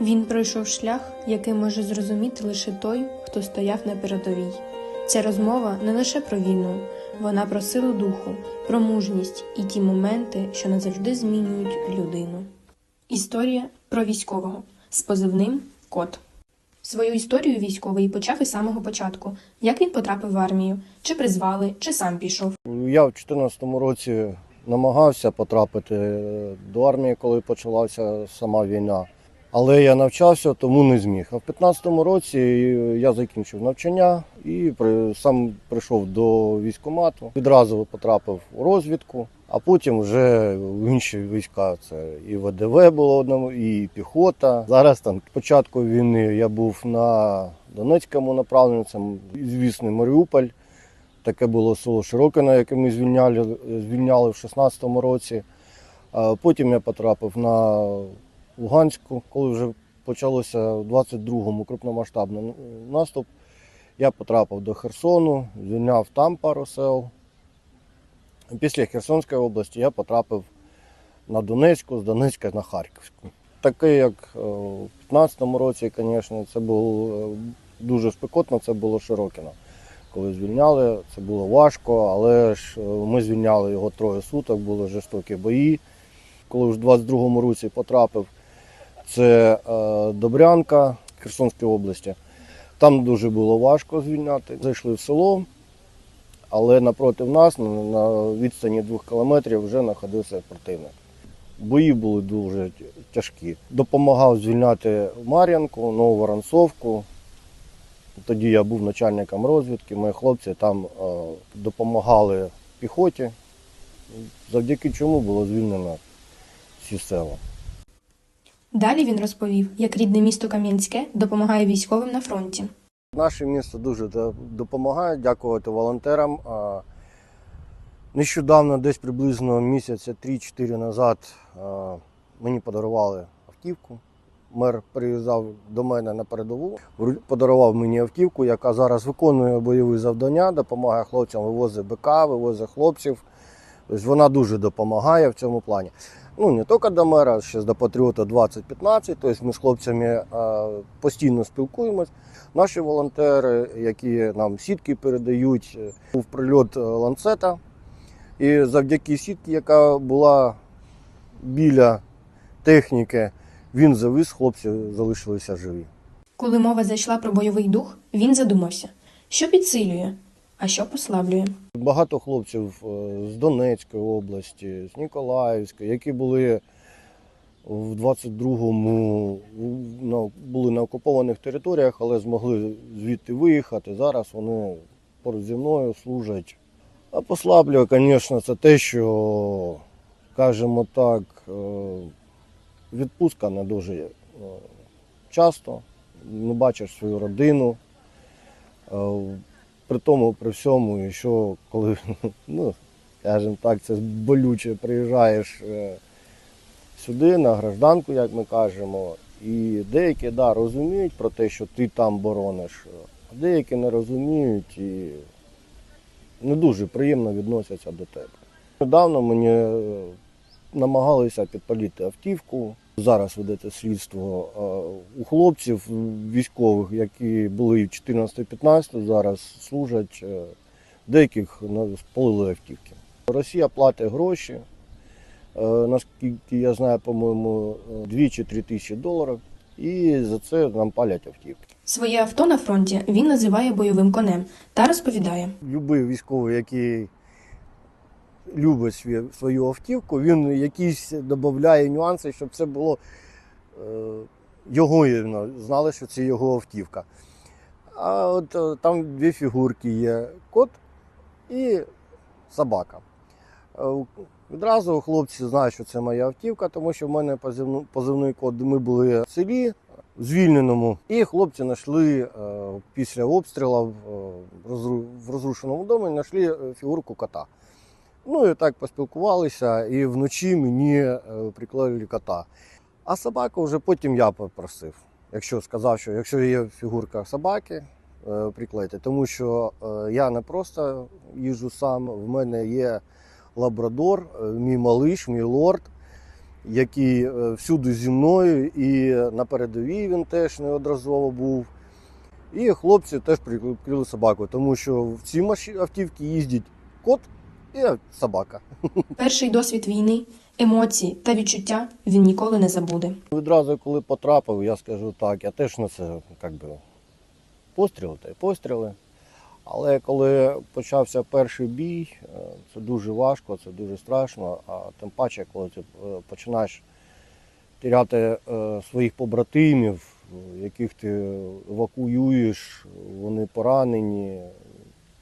Він пройшов шлях, який може зрозуміти лише той, хто стояв на передовій. Ця розмова не лише про війну, вона про силу духу, про мужність і ті моменти, що назавжди змінюють людину. Історія про військового з позивним Кот. Свою історію військовий почав із самого початку. Як він потрапив в армію, чи призвали, чи сам пішов. Я в 2014 році намагався потрапити до армії, коли почалася сама війна. Але я навчався, тому не зміг. А в 2015 році я закінчив навчання і сам прийшов до військкомату. Відразу потрапив у розвідку, а потім вже в інші війська. Це і ВДВ було одному, і піхота. Зараз там початку війни я був на Донецькому направленні, це звісний Маріуполь. Таке було село Широкине, яке ми звільняли, звільняли в 16-му році. Потім я потрапив на Луганську, коли вже почалося в 22-му крупномасштабний наступ. Я потрапив до Херсону, звільняв там пару сел. Після Херсонської області я потрапив на Донецьку, з Донецька на Харківську. Таке, як е, в 15-му році, звісно, це було е, дуже спекотно, це було Широкино коли звільняли. Це було важко, але ж е, ми звільняли його троє суток, були жорстокі бої. Коли ж в 22-му році потрапив, це е, Добрянка Херсонської області. Там дуже було важко звільняти. Зайшли в село, але напроти нас, на- відстані двох кілометрів, вже знаходився противник. Бої були дуже тяжкі. Допомагав звільняти Мар'янку, Нову Воронцовку, тоді я був начальником розвідки, мої хлопці там е, допомагали піхоті, завдяки чому було звільнено всі села. Далі він розповів, як рідне місто Кам'янське допомагає військовим на фронті. Наше місто дуже допомагає, дякувати волонтерам. Нещодавно, десь приблизно місяця 3-4 назад, мені подарували автівку. Мер приїжджав до мене на передову, подарував мені автівку, яка зараз виконує бойові завдання, допомагає хлопцям, вивозить БК, вивозить хлопців. Тобто вона дуже допомагає в цьому плані. Ну, не тільки до мера, ще до Патріота 2015. Тобто ми з хлопцями постійно спілкуємось. Наші волонтери, які нам сітки передають, е, був прильот е, ланцета. І завдяки сітці, яка була біля техніки, він завис, хлопці залишилися живі. Коли мова зайшла про бойовий дух, він задумався, що підсилює, а що послаблює. Багато хлопців е, з Донецької області, з Ніколаївської, які були в 22-му на- були на окупованих територіях, але змогли звідти виїхати. Зараз вони поруч зі мною служать. А послаблює, звісно, це те, що, скажімо так, е, відпустка не дуже е, часто, не бачиш свою родину. Е, При тому, при всьому, що коли, ну, скажімо так, це болюче, приїжджаєш е, сюди, на гражданку, як ми кажемо, і деякі да, розуміють про те, що ти там борониш, а деякі не розуміють і не дуже приємно відносяться до тебе. Недавно мені е, намагалися підпалити автівку. Зараз ведеться слідство е, у хлопців військових, які були в 14-15, зараз служать. е, Деяких спалили автівки. Росія платить гроші. е, Наскільки я знаю, по-моєму, 2 чи 3 тисячі доларів. І за це нам палять автівки. Своє авто на фронті він називає бойовим конем та розповідає. Любий військовий, який любить свою автівку, він якісь додає нюанси, щоб це було е, його, знали, що це його автівка. А от е, там дві фігурки є: кот і собака. Е, Відразу хлопці знають, що це моя автівка, тому що в мене позивний код. Ми були в селі звільненому, і хлопці знайшли е, після обстрілу е, в розрушеному домі знайшли е, фігурку кота. Ну і так поспілкувалися, і вночі мені е, приклеїли кота. А собаку вже потім я попросив. Якщо сказав, що якщо є фігурка собаки, е, приклейте. Тому що е, я не просто їжджу сам, в мене є лабрадор, мій малиш, мій лорд. який всюди зі мною, і на передовій він теж неодноразово був. І хлопці теж прикрили собаку, тому що в цій маші- автівці їздить кот і собака. Перший досвід війни, емоції та відчуття він ніколи не забуде. Відразу, коли потрапив, я скажу так, я теж на це як би, постріли та й постріли. Але коли почався перший бій, е, це дуже важко, це дуже страшно. А тим паче, коли ти е, починаєш теряти е, своїх побратимів, яких ти евакуюєш, вони поранені,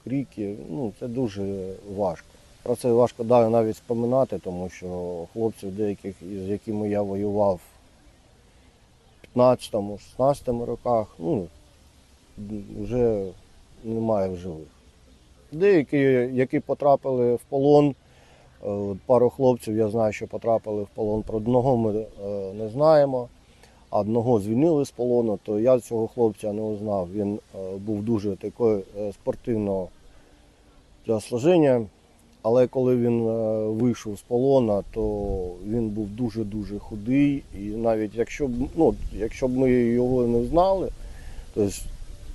крики, ну це дуже важко. Про це важко далі навіть споминати, тому що хлопців деяких, з якими я воював в 15-16 роках, ну, вже немає в живих. Деякі, які потрапили в полон, е, пару хлопців я знаю, що потрапили в полон. Про одного ми е, не знаємо, а одного звільнили з полону, то я цього хлопця не узнав. Він е, був дуже такий е, спортивного тілосложення. Але коли він е, вийшов з полона, то він був дуже-дуже худий. І навіть якщо б, ну, якщо б ми його не знали, то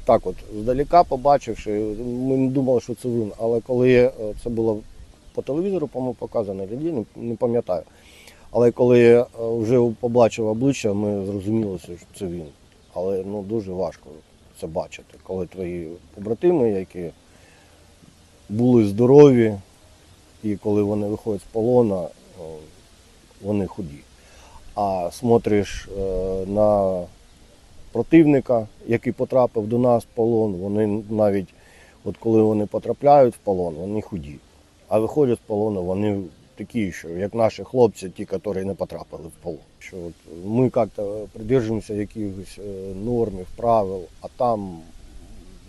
так от здалека побачивши, ми не думали, що це він. Але коли е, це було по телевізору, по-моєму, показано, не, не пам'ятаю. Але коли я е, вже побачив обличчя, ми зрозуміли, що це він. Але ну, дуже важко це бачити, коли твої побратими, які були здорові, і коли вони виходять з полона, вони худі. А смотриш е, на противника, який потрапив до нас в полон, вони навіть, от коли вони потрапляють в полон, вони худі. А виходять з полону, вони такі, що як наші хлопці, ті, які не потрапили в полон. Що от ми як-то придержуємося якихось е, нормів, правил, а там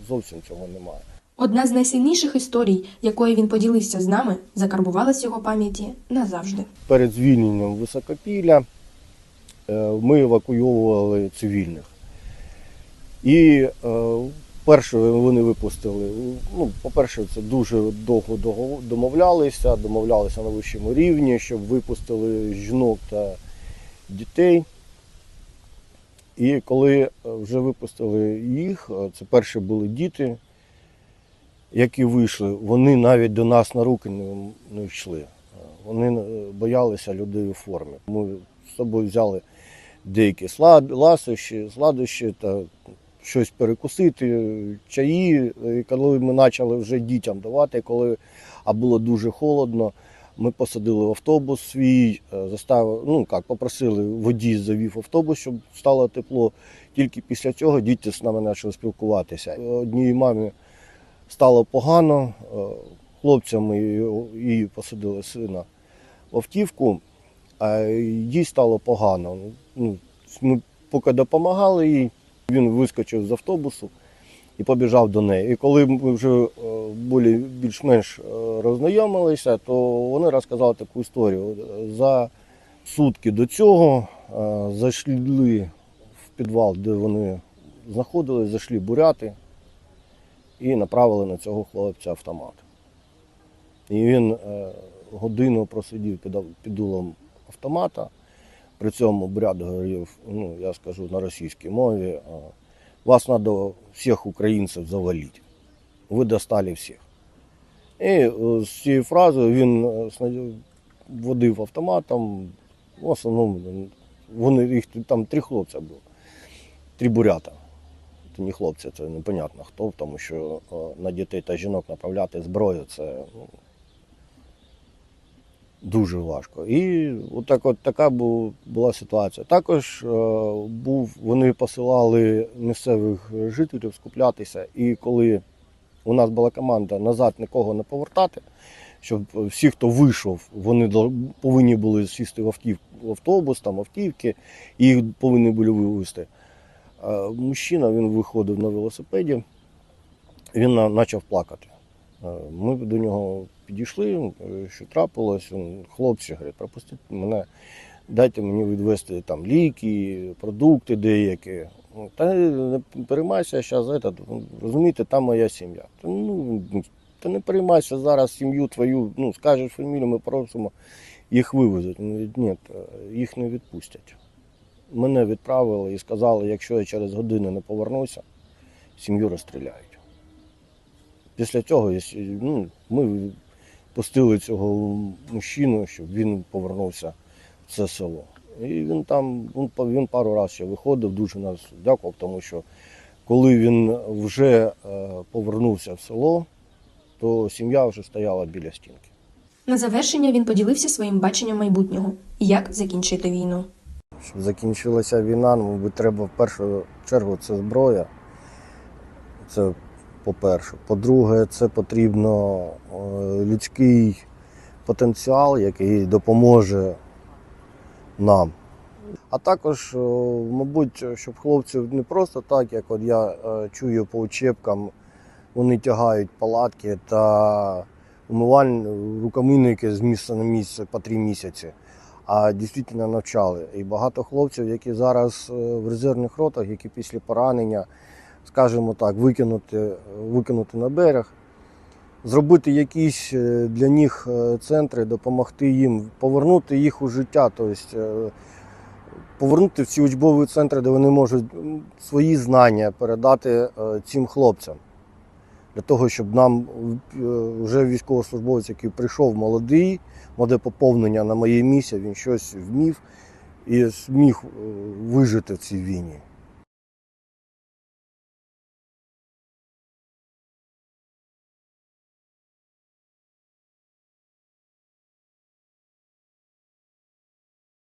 зовсім цього немає. Одна з найсильніших історій, якою він поділився з нами, закарбувалась його пам'яті назавжди. перед звільненням Високопілля е, ми евакуйовували цивільних. І е, перше вони випустили. Ну, по-перше, це дуже довго домовлялися, домовлялися на вищому рівні, щоб випустили жінок та дітей. І коли е, вже випустили їх, це перші були діти, які вийшли, вони навіть до нас на руки не, не йшли. Е, Вони е, боялися людей у формі. Ми з собою взяли деякі ласощі, сладощі та щось перекусити, чаї. І коли ми почали вже дітям давати, коли а було дуже холодно, ми посадили в автобус свій, е, заставили, ну як, попросили водій завів автобус, щоб стало тепло. Тільки після цього діти з нами почали спілкуватися. Одній мамі стало погано, е, хлопцями її- посадили сина в автівку, а їй стало погано. Ну, ми поки допомагали їй, він вискочив з автобусу і побіжав до неї. І коли ми вже е, були більш-менш е, роззнайомилися, то вони розказали таку історію. За сутки до цього зайшли в підвал, де вони знаходились, зайшли буряти і направили на цього хлопця автомат. І він е, годину просидів під, дулом автомата. При цьому бряд говорив, ну, я скажу на російській мові, вас треба всіх українців завалити. Ви достали всіх. І е, з цією фразою він е, водив автоматом. В основному вони, їх там три хлопця було, три бурята. Це не хлопці, це непонятно хто, тому що е, на дітей та жінок направляти зброю це ну, дуже важко. І от так от така була ситуація. Також е, був, вони посилали місцевих жителів скуплятися, і коли у нас була команда назад нікого не повертати, щоб всі, хто вийшов, вони повинні були сісти в, автів, в автобус, там автівки, і їх повинні були вивезти. Мужчина він виходив на велосипеді, він почав плакати. Ми до нього підійшли, що трапилось. Він, хлопці, говорить, пропустіть мене, дайте мені відвести там ліки, продукти деякі. Ну, Та не переймайся зараз, розумієте, там моя сім'я. Та, ну, та не переймайся зараз сім'ю твою, ну, скажеш фамілію, ми просимо. їх вивезуть. Ну, Ні, їх не відпустять. Мене відправили і сказали, якщо я через годину не повернуся, сім'ю розстріляють. Після цього ну, ми пустили цього мужчину, щоб він повернувся в це село. І він там він, пару разів ще виходив, дуже нас дякував, тому що коли він вже е, повернувся в село, то сім'я вже стояла біля стінки. На завершення він поділився своїм баченням майбутнього і як закінчити війну. Щоб закінчилася війна, ну, мабуть, треба в першу чергу це зброя. Це по-перше. По-друге, це потрібно е, людський потенціал, який допоможе нам. А також, е, мабуть, щоб хлопців не просто так, як от я е, чую по учебкам, вони тягають палатки та умивальні рукомийники з місця на місце по три місяці а дійсно навчали. І багато хлопців, які зараз е, в резервних ротах, які після поранення, скажімо так, викинути, викинути на берег, зробити якісь е, для них е, центри, допомогти їм, повернути їх у життя, тобто е, повернути в ці учбові центри, де вони можуть свої знання передати е, цим хлопцям. Для того, щоб нам е, вже військовослужбовець, який прийшов молодий, моде поповнення на моє місце, він щось вмів і зміг е, вижити в цій війні.